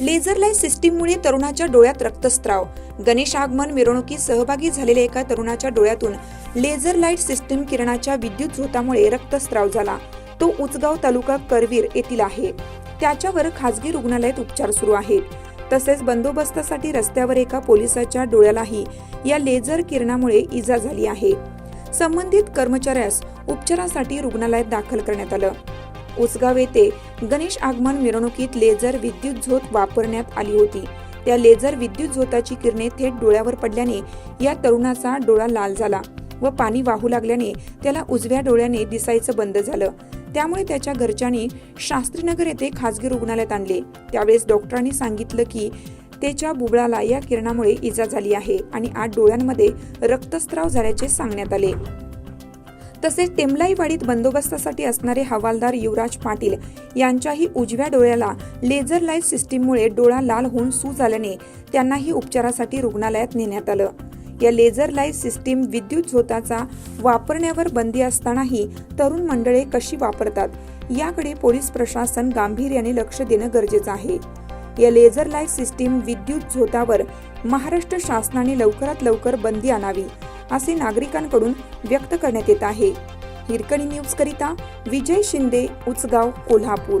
Laser light सिस्टीममुळे तरुणाच्या डोळ्यात रक्तस्त्राव गणेश आगमन मिरवणुकीत सहभागी झालेल्या एका तरुणाच्या डोळ्यातून लेझर लाइट सिस्टीम किरणाच्या विद्युत झोतामुळे रक्तस्त्राव झाला. तो उचगाव तालुका करवीर येथील आहे. त्याच्यावर खासगी रुग्णालयात उपचार सुरू आहेत. तसेच बंदोबस्तासाठी रस्त्यावर एका पोलिसाच्या डोळ्यालाही या लेझर किरणामुळे इजा झाली आहे. संबंधित कर्मचाऱ्यास उपचारासाठी रुग्णालयात दाखल करण्यात आलं. उसगाव येथे गणेश आगमन मिरवणुकीत लेझर विद्युत झोत वापरण्यात आली होती. त्या लेझर विद्युत झोताची किरणे थेट डोळ्यावर पडल्याने या तरुणाचा डोळा लाल झाला व पाणी वाहू लागल्याने त्याला उजव्या डोळ्याने दिसायचं बंद झालं. त्यामुळे त्याच्या घरच्यांनी शास्त्रीनगर येथे खासगी रुग्णालयात आणले. त्यावेळेस डॉक्टरांनी सांगितलं की त्याच्या बुबळाला या किरणामुळे इजा झाली आहे आणि आठ डोळ्यांमध्ये रक्तस्त्राव झाल्याचे सांगण्यात आले. तसेच टेमलाईवाडीत बंदोबस्तासाठी असणारे हवालदार युवराज पाटील यांच्याही उजव्या डोळ्याला लेझर लाइट सिस्टीममुळे डोळा लाल होऊन सूज आल्याने त्यांनाही उपचारासाठी रुग्णालयात नेण्यात आलं. या लेझर लाइट सिस्टीम विद्युत झोताचा वापरण्यावर बंदी असतानाही तरुण मंडळे कशी वापरतात? याकडे पोलीस प्रशासन गांभीर्याने लक्ष देणं गरजेचं आहे. या लेझर लाइट सिस्टीम विद्युत झोतावर महाराष्ट्र शासनाने लवकरात लवकर बंदी आणावी असे नागरिकांकडून व्यक्त करण्यात येत आहे. हिरकणी न्यूज करिता विजय शिंदे उचगाव कोल्हापूर.